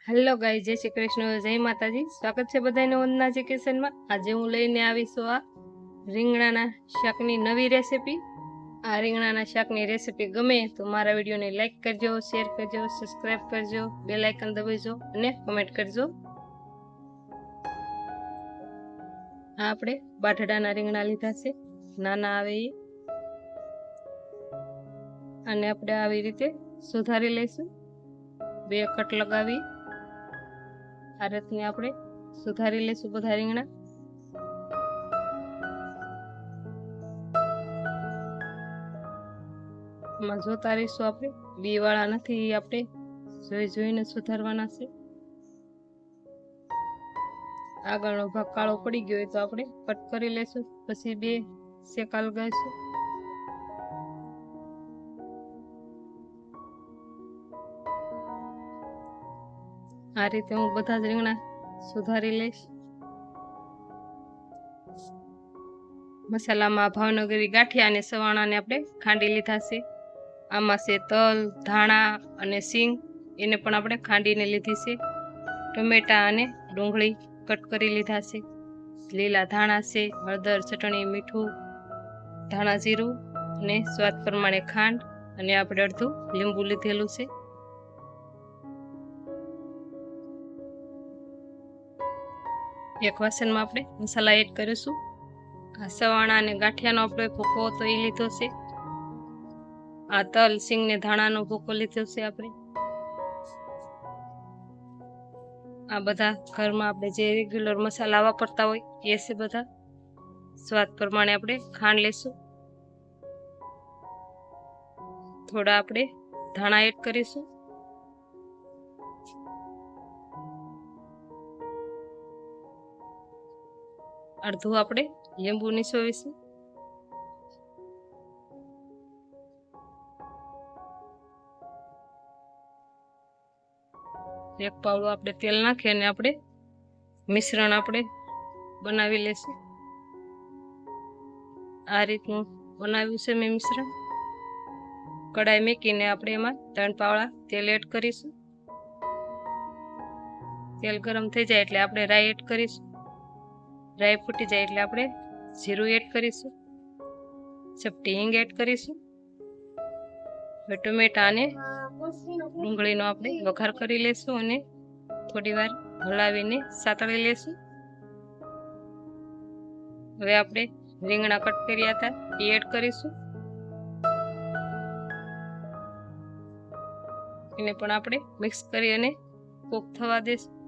Hello ગાઈ જય શ્રી કૃષ્ણ, જય માતાજી. સ્વાગત છે બધાને વંદના એજ્યુકેશનમાં આજે હું લઈને આવીશું આ રીંગણાના શાકની નવી રેસીપી. આ રીંગણાના શાકની રેસીપી ગમે તો મારા વિડીયોને લાઈક કરજો, શેર કરજો સબસ્ક્રાઈબ કરજો બે લાઇકન દબાવજો અને કમેન્ટ કરજો. આ આપણે બાઠડાના રીંગણા લીધા છે. નાના આવે એ. અને આપણે આવી રીતે સુધારી લઈશું. બે કટ લગાવી. આ આપણે સુધારી લઈશું બધા રીંગણા. આમાં જોતા રહીશું આપણે. બી વાળા નથી આપણે જોઈ જોઈને સુધારવાના છે. આગળનો ભાગ કાળો પડી ગયો હોય તો આપણે કટ કરી લઈશું પછી બે શેકાલ લગાવીશું આ રીતે હું બધા જ રીંગણા સુધારી લઈશ. મસાલામાં ભાવનગરી ગાંઠિયા અને સવાણાને આપણે ખાંડી લીધા છે. આમાં છે તલ, ધાણા અને સિંગ, એને પણ આપણે ખાંડીને લીધી છે. ટમેટા અને ડુંગળી કટ કરી લીધા છે. લીલા ધાણા છે, હળદર, ચટણી, મીઠું, ધાણા જીરું અને સ્વાદ પ્રમાણે ખાંડ અને આપણે અડધું લીંબુ લીધેલું છે. એક વાસણમાં આપણે મસાલા એડ કરીશું. આ સવાણા અને ગાંઠિયાનો આપણે ભૂકો તો એ લીધો છે. આ તલ, સિંગ ને ધાણાનો ભૂકો લીધો છે આપણે. આ બધા ઘરમાં આપણે જે રેગ્યુલર મસાલા વાપરતા હોય એ છે બધા. સ્વાદ પ્રમાણે આપણે ખાંડ લેશું. થોડા આપણે ધાણા એડ કરીશું. અડધું આપણે લીંબુ નીસોવીશું એક પાવડું આપણે તેલ નાખી અને આપણે મિશ્રણ આપણે બનાવી લેશું. આ રીતનું બનાવ્યું છે મેં મિશ્રણ. કડાઈ મૂકીને આપણે એમાં ત્રણ પાવડા તેલ એડ કરીશું. તેલ ગરમ થઈ જાય એટલે આપણે રાઈ એડ કરીશું. રાઈ ફૂટી જાય એટલે આપણે જીરું એડ કરીશું, ચપટી હિંગ એડ કરીશું, હવે ટમેટા અને ડુંગળીનો આપણે વઘાર કરી લેશું અને થોડી વાર હલાવીને સાતળી લેશું હવે આપણે રીંગણા કટ કર્યા હતા એ એડ કરીશું. એને પણ આપણે મિક્સ કરી અને કોક થવા દેશું.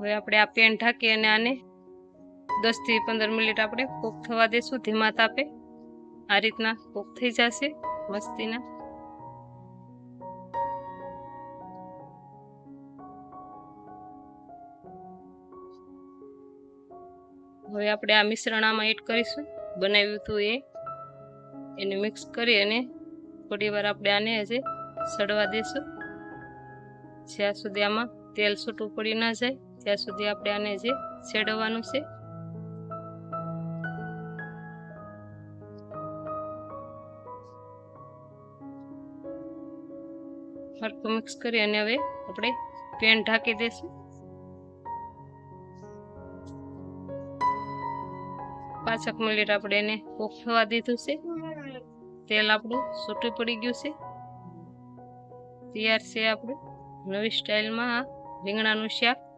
હવે આપણે આ પેન ઢાંકી અને આને દસથી પંદર મિનિટ આપણે કોક થવા દેશું ધીમા તાપે. આ રીતના કોક થઈ જશે, મસ્તીના. હવે આપણે આ મિશ્રણ આમાં એડ કરીશું. બનાવ્યું હતું એ. એને મિક્સ કરી અને થોડી વાર આપણે આને હજી સડવા દેશું. જ્યાં સુધી આમાં તેલ છૂટું પડી ના જાય. ત્યાં સુધી આપણે આને જે છેડવાનું છે. સરખું મિક્સ કરી અને હવે આપણે પેન ઢાંકી દઈશું. પાંચક મિનિટ આપણે એને કૂક દીધું છે. તેલ આપણું છૂટું પડી ગયું છે. તૈયાર છે આપણું. નવી સ્ટાઇલમાં રીંગણાનું શાક.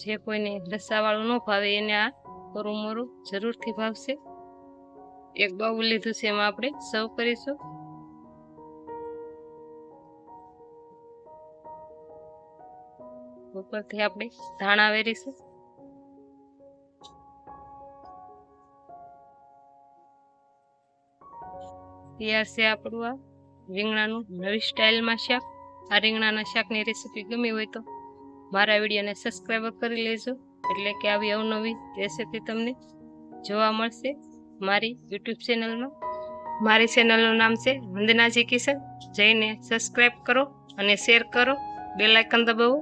જે કોઈને રસાવાળું ન ભાવે એને આ કરું મોરું જરૂરથી ભાવશે. એક બાઉલ લીધું છે એમાં આપણે સર્વ કરીશું. ઉપરથી આપણે ધાણા વેરીશું. તૈયાર છે આપણું આ રીંગણાનું નવી સ્ટાઇલમાં શાક. આ રીંગણાના શાકની રેસીપી ગમી હોય તો મારા વિડીયોને સબસ્ક્રાઈબ કરી લેજો. એટલે કે આવી અવનવી રેસીપી તમને જોવા મળશે મારી યુટ્યુબ ચેનલમાં મારી ચેનલનું નામ છે વંદનાજી કિશન. જઈને સબસ્ક્રાઈબ કરો અને શેર કરો. બેલાઇકન દબાવો.